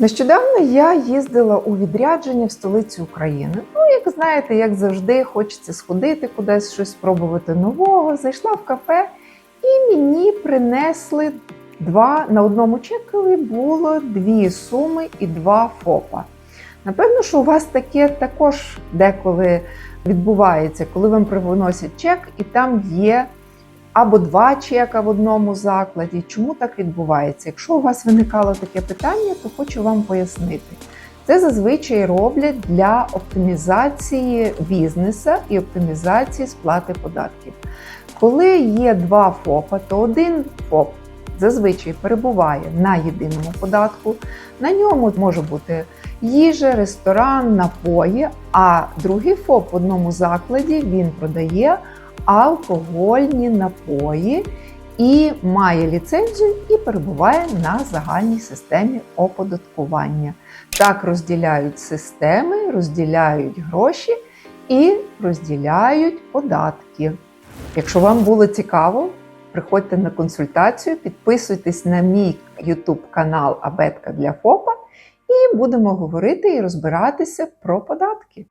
Нещодавно я їздила у відрядження в столицю України. Ну, як знаєте, як завжди, хочеться сходити кудись, щось спробувати нового. Зайшла в кафе, і мені принесли два на одному чекові було дві суми і два ФОПа. Напевно, що у вас таке також деколи відбувається, коли вам приносять чек, і там є або два чека в одному закладі. Чому так відбувається? Якщо у вас виникало таке питання, то хочу вам пояснити. Це зазвичай роблять для оптимізації бізнесу і оптимізації сплати податків. Коли є два ФОПа, то один ФОП зазвичай перебуває на єдиному податку. На ньому може бути їжа, ресторан, напої, а другий ФОП в одному закладі він продає алкогольні напої і має ліцензію і перебуває на загальній системі оподаткування. Так розділяють системи, розділяють гроші і розділяють податки. Якщо вам було цікаво, приходьте на консультацію, підписуйтесь на мій YouTube канал Абетка для ФОПа і будемо говорити і розбиратися про податки.